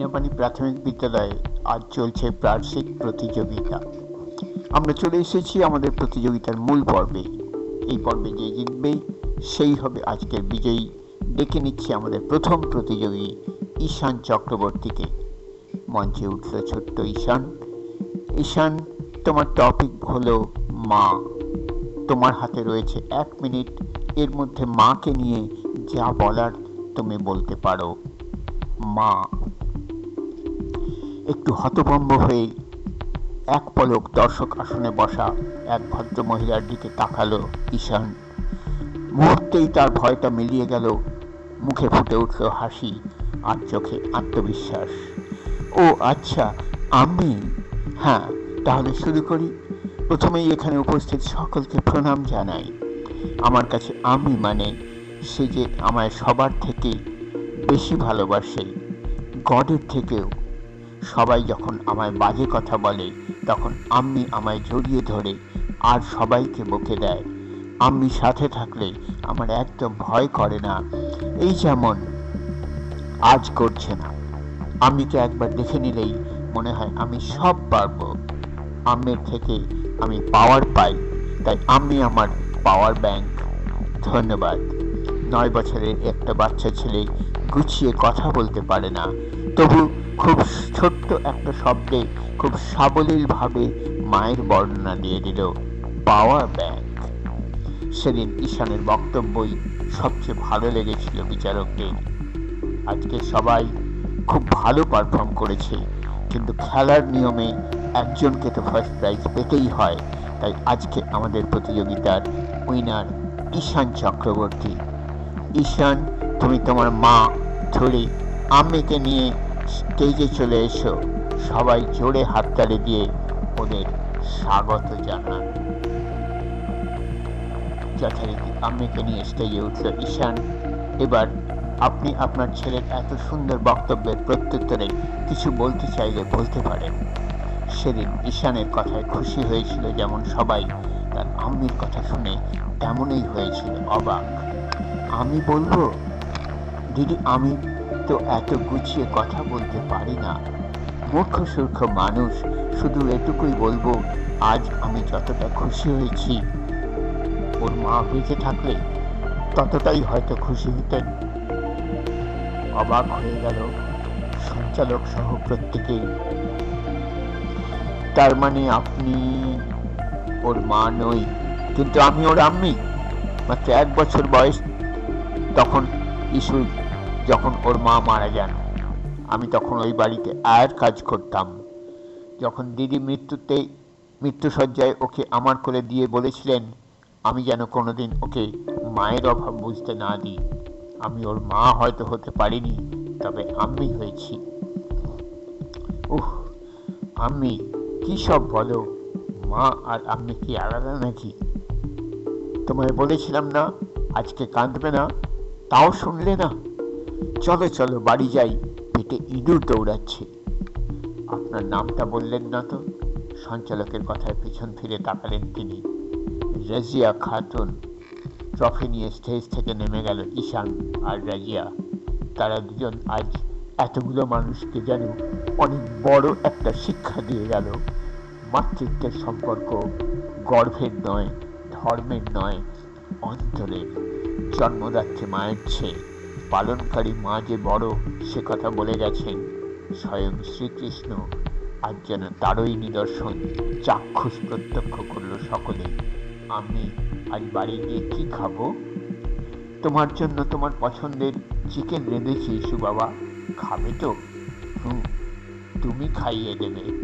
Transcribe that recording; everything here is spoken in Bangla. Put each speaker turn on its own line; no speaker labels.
বিনাপানি প্রাথমিক বিদ্যালয়ে আজ চলছে বার্ষিক প্রতিযোগিতা। আমরা চলে এসেছি আমাদের প্রতিযোগিতার মূল পর্বে। এই পর্বে যে জিতবে, সেই হবে আজকের বিজয়ী। ডেকে নিচ্ছি আমাদের প্রথম প্রতিযোগী ঈশান চক্রবর্তীকে। মঞ্চে উঠল ছোট্ট ঈশান। ঈশান, তোমার টপিক হলো মা। তোমার হাতে রয়েছে এক মিনিট। এর মধ্যে মাকে নিয়ে যা বলার তুমি বলতে পারো। মা। একটু হতভম্ব হয়ে এক পলক দর্শক আসনে বসা এক ভদ্র মহিলার দিকে তাকালো ঈশান। মুহূর্তেই তার ভয়টা মিলিয়ে গেল, মুখে ফুটে উঠল হাসি আর চোখে আত্মবিশ্বাস। ও আচ্ছা আমি? হ্যাঁ তাহলে শুরু করি। প্রথমেই এখানে উপস্থিত সকলকে প্রণাম জানাই। আমার কাছে আমি মানে সে যে আমায় সবার থেকে বেশি ভালোবাসে, গডের থেকেও। সবাই যখন আমায় বাজে কথা বলে, তখন আম্মি আমায় জড়িয়ে ধরে আর সবাইকে বকে দেয়। আম্মি সাথে থাকলে আমার একদম ভয় করে না। এই যেমন আজ করছে না। আম্মিকে একবার দেখে নিলেই মনে হয় আমি সব পারব। আম্মের থেকে আমি পাওয়ার পাই, তাই আমি আমার পাওয়ার ব্যাংক ধন্যবাদ। নয় বছরের একটা বাচ্চা ছেলে গুছিয়ে কথা বলতে পারে না। তবু খুব ছোট্ট একটা শব্দে খুব সাবলীলভাবে মায়ের বর্ণনা দিয়ে দিল, পাওয়ার ব্যাংক। সেদিন ঈশানের বক্তব্যই সবচেয়ে ভালো লেগেছিল বিচারকদের। আজকে সবাই খুব ভালো পারফর্ম করেছে, কিন্তু খেলার নিয়মে একজনকে তো ফার্স্ট প্রাইজ পেতেই হয়, তাই আজকে আমাদের প্রতিযোগিতার উইনার ঈশান চক্রবর্তী। ঈশান, তুমি তোমার মা ধরে আম্মিকে নিয়ে স্টেজে চলে এসো। সবাই জোরে হাততালি দিয়ে ওদের স্বাগত জানান। যথারীতি আম্মিকে নিয়ে স্টেজে উঠল ঈশান। এবার আপনি আপনার ছেলের এত সুন্দর বক্তব্যের প্রত্যুত্তরে কিছু বলতে চাইলে বলতে পারেন। সেদিন ঈশানের কথায় খুশি হয়েছিল যেমন সবাই, তার আম্মির কথা শুনে তেমনই হয়েছিল অবাক। আমি বলব দিদি আমি তো এত গুছিয়ে কথা বলতে পারি না। মূর্খ, সূর্খ মানুষ, শুধু এটুকুই বলব, আজ আমি যতটা খুশি হয়েছি। ওর মা বেঁচে থাকলে ততটাই হয়তো খুশি হতেন। অবাক হয়ে গেল সঞ্চালক সহ প্রত্যেকেই তার মানে আপনি ওর মা নই, কিন্তু আমি ওর আম্মি। মাত্র এক বছর বয়স, তখন ইস্যু যখন ওর মা মারা যান, আমি তখন ওই বাড়িতে আয়ের কাজ করতাম। যখন দিদি মৃত্যুতে, মৃত্যুসজ্জায় ওকে আমার করে দিয়ে বলেছিলেন, আমি যেন কোনোদিন ওকে মায়ের অভাব বুঝতে না দিই। আমি ওর মা হয়তো হতে পারিনি, তবে আমি হয়েছি। উহ, আমি কি সব বলো? মা আর আমি কি আলাদা নাকি? তোমায় বলেছিলাম না, আজকে কাঁদবে না, তাও শুনলে না। চলো চলো, বাড়ি যাই। পেটে ইঁদুর দৌড়াচ্ছে। আপনার নামটা বললেন না তো? সঞ্চালকের কথায় পিছন ফিরে তাকালেন তিনি। রাজিয়া খাতুন। ট্রফি নিয়ে স্টেজ থেকে নেমে গেল ঈশান আর রাজিয়া। তারা দুজন আজ এতগুলো মানুষকে যেন অনেক বড় একটা শিক্ষা দিয়ে গেল। মাতৃত্বের সম্পর্ক গর্ভের নয়, ধর্মের নয়, অন্তরের। জন্মদাত্রী মায়ের চেয়ে পালনকারী মা যে বড়, সে কথা বলে গেছেন। স্বয়ং শ্রীকৃষ্ণ। আজ যেন তারই নিদর্শন, চাক্ষুষ প্রত্যক্ষ করল সকলে। আমি আজ বাড়ি গিয়ে কি খাব? তোমার জন্য তোমার পছন্দের চিকেন রেঁধেছি বাবা। খাবে তো? হুম, তুমি খাইয়ে দেবে।